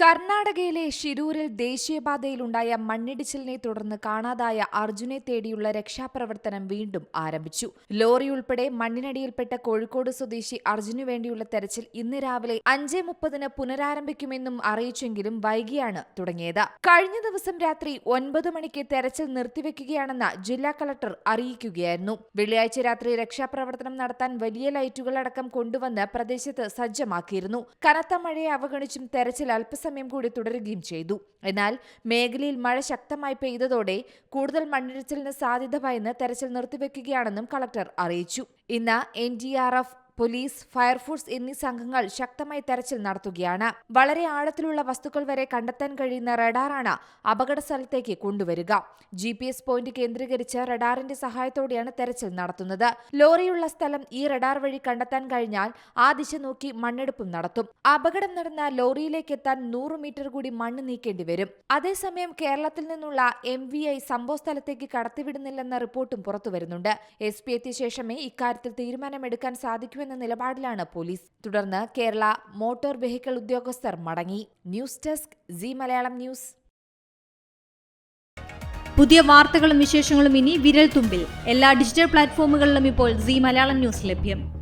കർണാടകയിലെ ഷിരൂരിൽ ദേശീയപാതയിലുണ്ടായ മണ്ണിടിച്ചിലിനെ തുടർന്ന് കാണാതായ അർജുനെ തേടിയുള്ള രക്ഷാപ്രവർത്തനം വീണ്ടും ആരംഭിച്ചു. ലോറി ഉൾപ്പെടെ മണ്ണിനടിയിൽപ്പെട്ട കോഴിക്കോട് സ്വദേശി അർജുനു വേണ്ടിയുള്ള തെരച്ചിൽ ഇന്ന് രാവിലെ അഞ്ച് മുപ്പതിന് പുനരാരംഭിക്കുമെന്നും അറിയിച്ചെങ്കിലും വൈകിയാണ് തുടങ്ങിയത്. കഴിഞ്ഞ ദിവസം രാത്രി ഒൻപത് മണിക്ക് തെരച്ചിൽ നിർത്തിവെക്കുകയാണെന്ന് ജില്ലാ കളക്ടർ അറിയിക്കുകയായിരുന്നു. വെള്ളിയാഴ്ച രാത്രി രക്ഷാപ്രവർത്തനം നടത്താൻ വലിയ ലൈറ്റുകൾ അടക്കം കൊണ്ടുവന്ന് പ്രദേശത്ത് സജ്ജമാക്കിയിരുന്നു. കനത്ത മഴയെ അവഗണിച്ചും തെരച്ചിൽ അല്പസമയം കൂടി തുടരുകയും ചെയ്തു. എന്നാൽ മേഖലയിൽ മഴ ശക്തമായി പെയ്തതോടെ കൂടുതൽ മണ്ണിടിച്ചിലിന് സാധ്യത ഭയന്ന് തെരച്ചിൽ നിർത്തിവെക്കുകയാണെന്നും കളക്ടർ അറിയിച്ചു. ഇന്ന് N D R F police fire force എന്നീ സംഘങ്ങൾ ശക്തമായി തെരച്ചിൽ നടത്തുകയാണ്. വളരെ ആഴത്തിലുള്ള വസ്തുക്കൾ വരെ കണ്ടെത്താൻ കഴിയുന്ന റഡാറാണ് അപകട സ്ഥലത്തേക്ക് കൊണ്ടുവരിക. ജി പി എസ് പോയിന്റ് കേന്ദ്രീകരിച്ച് റഡാറിന്റെ സഹായത്തോടെയാണ് തെരച്ചിൽ നടത്തുന്നത്. ലോറിയുള്ള സ്ഥലം ഈ റഡാർ വഴി കണ്ടെത്താൻ കഴിഞ്ഞാൽ ആ ദിശ നോക്കി മണ്ണെടുപ്പും നടത്തും. അപകടം നടന്ന ലോറിയിലേക്ക് എത്താൻ നൂറ് മീറ്റർ കൂടി മണ്ണ് നീക്കേണ്ടി വരും. അതേസമയം കേരളത്തിൽ നിന്നുള്ള എം വി ഐ സംഭവ സ്ഥലത്തേക്ക് കടത്തിവിടുന്നില്ലെന്ന റിപ്പോർട്ടും പുറത്തുവരുന്നുണ്ട്. എസ് പി എത്തിയ ശേഷമേ ഇക്കാര്യത്തിൽ തീരുമാനമെടുക്കാൻ സാധിക്കുമെന്ന നിലപാടിലാണ് പോലീസ്. തുടർന്ന് കേരള മോട്ടോർ വെഹിക്കിൾ ഉദ്യോഗസ്ഥർ മടങ്ങി. News desk G Malayalam news. പുതിയ വാർത്തകളും വിശേഷങ്ങളും ഇനി വിരൽ തുമ്പിൽ എല്ലാ ഡിജിറ്റൽ പ്ലാറ്റ്ഫോമുകളിലും ഇപ്പോൾ സി മലയാളം ന്യൂസ് ലഭ്യം.